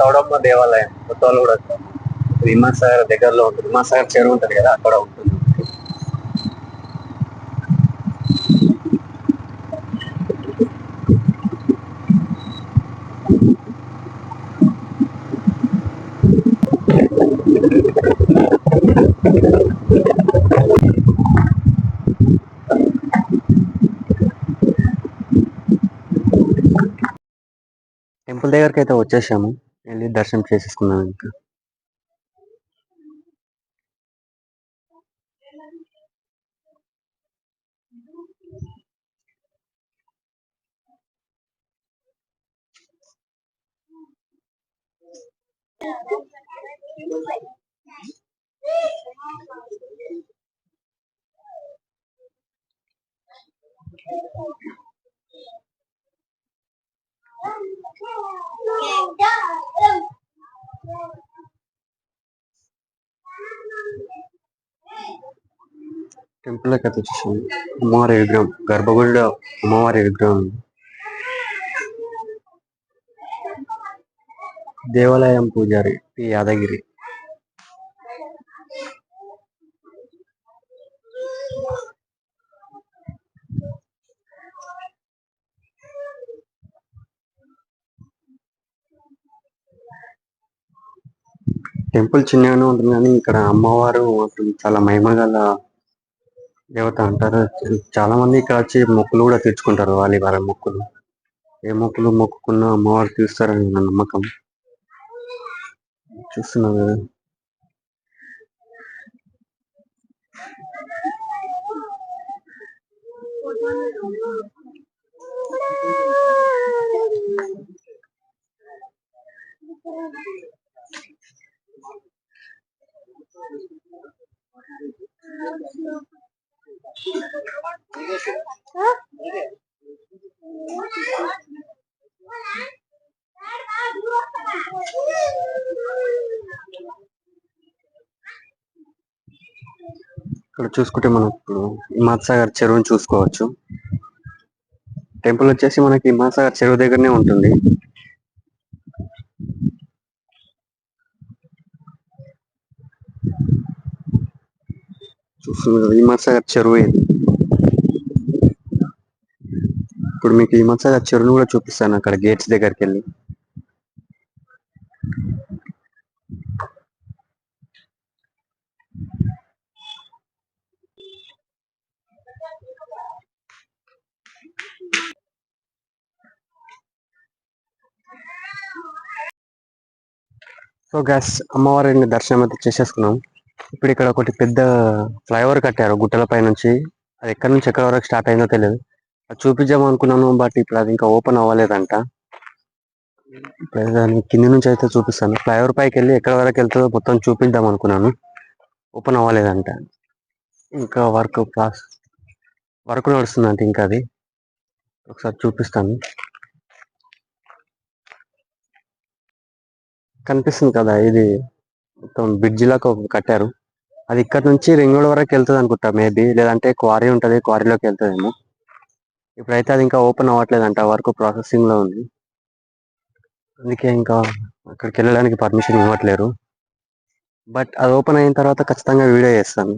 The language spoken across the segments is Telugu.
చౌడమ్మ దేవాలయం కొత్తవాళ్ళు కూడా వస్తారు. దగ్గరలో ఉంటుంది. హిమాసాగర్ చెరువు ఉంటుంది కదా అక్కడ ఉంటుంది. టెంపుల్ దగ్గరికి అయితే వచ్చేసాము. వెళ్ళి దర్శనం చేసేసుకున్నాం ఇంకా టెంపుల్ దగ్గర వచ్చేసింది అమ్మవారి విగ్రహం గర్భగుడిలో అమ్మవారి విగ్రహం ఉంది. దేవాలయం పూజారి పి యాదగిరి టెంపుల్ చిన్నగానే ఉంటుంది కానీ ఇక్కడ అమ్మవారు మాత్రం చాలా మహిమ గల దేవత అంటారు. చాలా మంది ఇక్కడ వచ్చి మొక్కులు కూడా తీర్చుకుంటారు. వాళ్ళ వాళ్ళ మొక్కులు. ఏ మొక్కులు మొక్కుకున్నా అమ్మవారు తీరుస్తారని నా నమ్మకం. చూస్తున్నాం కదా. ఇక్కడ చూసుకుంటే మనం ఇప్పుడు హిమాత్సాగర్ చెరువుని చూసుకోవచ్చు. టెంపుల్ వచ్చేసి మనకి హిమాత్సాగర్ చెరువు దగ్గరనే ఉంటుంది. చూస్తున్నారు కదా చెరువు. ఇది ఇప్పుడు మీకు హిమాత్సాగర్ చెరువును కూడా చూపిస్తాను అక్కడ గేట్స్ దగ్గరికి వెళ్ళి సో గ్యాస్ అమ్మవారిని దర్శనం అయితే చేసేసుకున్నాం. ఇప్పుడు ఇక్కడ ఒకటి పెద్ద ఫ్లైఓవర్ కట్టారు గుట్టల పై నుంచి. అది ఎక్కడి నుంచి ఎక్కడి వరకు స్టార్ట్ అయిందో తెలియదు అది చూపించాం అనుకున్నాను బట్ ఇప్పుడు అది ఇంకా ఓపెన్ అవ్వలేదంట. ఇప్పుడు దాని కింది నుంచి అయితే చూపిస్తాను. ఫ్లైఓవర్ పైకి వెళ్ళి ఎక్కడ వరకు వెళ్తుందో మొత్తం చూపిద్దాం అనుకున్నాను. ఓపెన్ అవ్వలేదంట. ఇంకా వర్క్ ప్రాస్ వర్క్ నడుస్తుందంట ఇంకా అది. ఒకసారి చూపిస్తాను. కనిపిస్తుంది కదా ఇది మొత్తం బ్రిడ్జ్ లాగా ఒక కట్టారు. అది ఇక్కడ నుంచి రింగ్ రోడ్ వరకు వెళ్తుంది అనుకుంటా మేబీ లేదంటే క్వారీ ఉంటుంది క్వారీలోకి వెళ్తుందేమో. ఇప్పుడైతే అది ఇంకా ఓపెన్ అవ్వట్లేదంట వర్క్ ప్రాసెసింగ్లో ఉంది. అందుకే ఇంకా అక్కడికి వెళ్ళడానికి పర్మిషన్ ఇవ్వట్లేరు. బట్ అది ఓపెన్ అయిన తర్వాత ఖచ్చితంగా వీడియో చేస్తాను.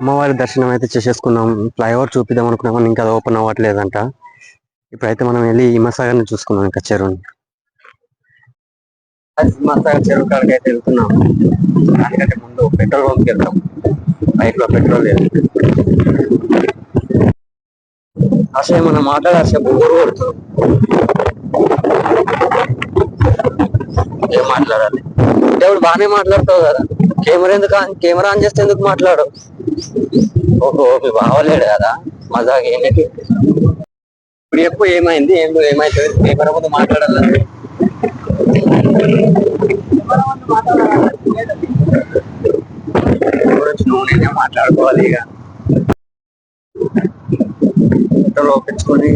అమ్మవారి దర్శనం అయితే చేసేసుకున్నాం. ఫ్లైఓవర్ చూపిద్దాం అనుకున్నాం ఇంకా అది ఓపెన్ అవ్వట్లేదంట. ఇప్పుడైతే మనం వెళ్ళి హిమసాగర్ని చూసుకున్నాం ఇంకా చెరువుని. హిమసాగర్ చెరువు కాడికి అయితే వెళ్తున్నాం దానికంటే ముందు పెట్రోల్ బంక్కి వెళ్తాం బైక్లో పెట్రోల్ లేదు అసలు మనం మాట్లాడాల్సి బోరు కొడుతుంది ఏం మాట్లాడాలి? దేవుడు బాగానే మాట్లాడతావు కదా. కెమెరా ఎందుకు కెమెరా ఆన్ చేస్తే ఎందుకు మాట్లాడు ఓహో మీ బావలేడు కదా. మజాగా ఏంటి ఇప్పుడు ఎక్కువ ఏమైంది ఏం ఏమైతుంది కెమెరా ముందు మాట్లాడాలి? నువ్వు నేనే మాట్లాడుకోవాలి ఇక. పెట్రోల్ ఒప్పించుకొని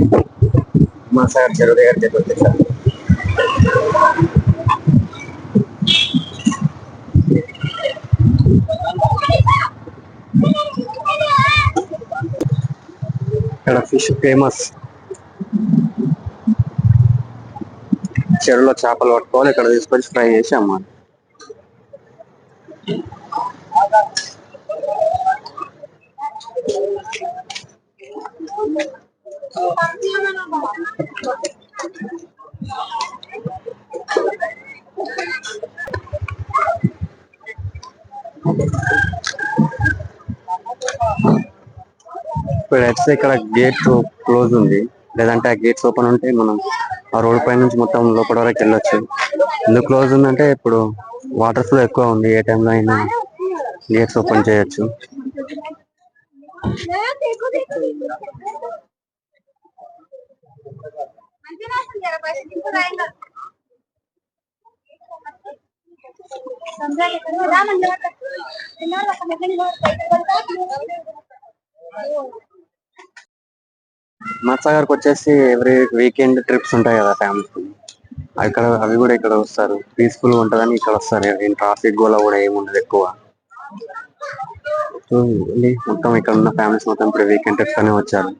మా సార్ చెరువు దగ్గరికి వచ్చేసారు. ఇక్కడ ఫిష్ ఫేమస్. చెరువులో చేపలు పట్టుకోవాలి ఇక్కడ తీసుకొచ్చి ఫ్రై చేసి అమ్మాలి. ఇప్పుడు ఇక్కడ గేట్ క్లోజ్ ఉంది. లేదంటే ఆ గేట్స్ ఓపెన్ ఉంటే మనం ఆ రోడ్ పై నుంచి మొత్తం లోపల వరకు వెళ్ళొచ్చు. ఎందుకు క్లోజ్ ఉందంటే ఇప్పుడు వాటర్ ఫ్లో ఎక్కువ ఉంది ఏ టైంలో అయినా గేట్స్ ఓపెన్ చేయొచ్చు. देखो మత్సాగర్కి వచ్చేసి ఎవ్రీ వీకెండ్ ట్రిప్స్ ఉంటాయి కదా ఫ్యామిలీ అక్కడ అవి కూడా ఇక్కడ వస్తారు. పీస్ఫుల్గా ఉంటుందని ఇక్కడ వస్తారు. ఏం ట్రాఫిక్ గోలా కూడా ఏమి ఉండదు ఎక్కువ. మొత్తం ఇక్కడ ఉన్న ఫ్యామిలీస్ మొత్తం ఇప్పుడు వీకెండ్ ట్రిప్స్ అనే వచ్చారు.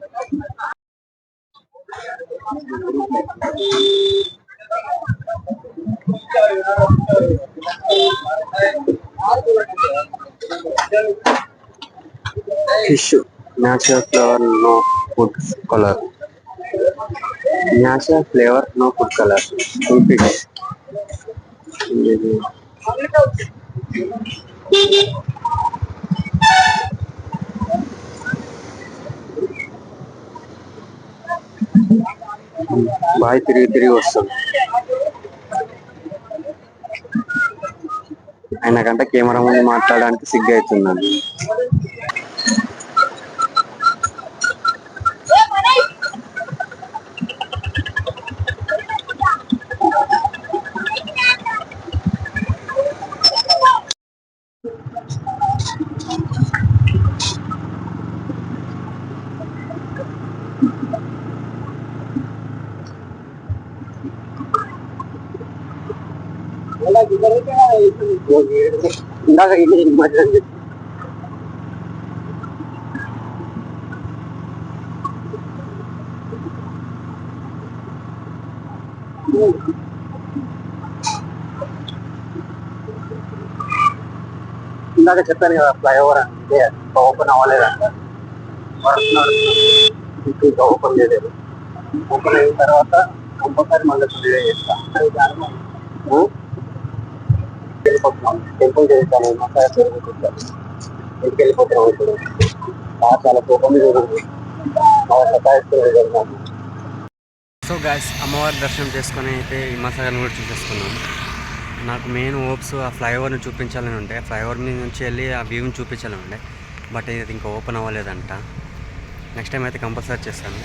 Fish natural flavour no food colour natural flavour no food colour boy బాగా తిరిగి తిరిగి వస్తుంది ఆయన కంటే కెమెరా ముందు మాట్లాడడానికి సిగ్గు అవుతుందండి ఇందాక ఇది మధ్య ఇందాక చెప్పాను కదా ఫ్లైఓవర్ అంటే ఇంకా ఓపెన్ అవ్వలేదంట వర్క్ నడుస్తుంది. ఇంకా ఓపెన్ చేయలేదు ఓపెన్ అయిన తర్వాత కంపల్సరీ మళ్ళీ క్లియర్ చేస్తా ఆ? వెళ్ళిపోతున్నాం టెంపుల్ చేస్తాను మసాలా తిరుగుతుంటాను ఇంటికి వెళ్ళిపోతున్నాం ఇప్పుడు బాగా చాలా కోపం మీద ఉంది బాగా సతాయిస్తున్నాను సో గాయస్ అమ్మవారి దర్శనం చేసుకొని అయితే ఈ మసాలను కూడా చూసేసుకున్నాం నాకు మెయిన్ హోప్స్ ఆ ఫ్లైఓవర్ని చూపించాలని ఉండే ఫ్లైఓవర్ మీద నుంచి వెళ్ళి ఆ వ్యూని చూపించాలని ఉండే. బట్ ఇది ఇంకా ఓపెన్ అవ్వలేదంట. నెక్స్ట్ టైం అయితే కంపల్సరీ చేస్తాను.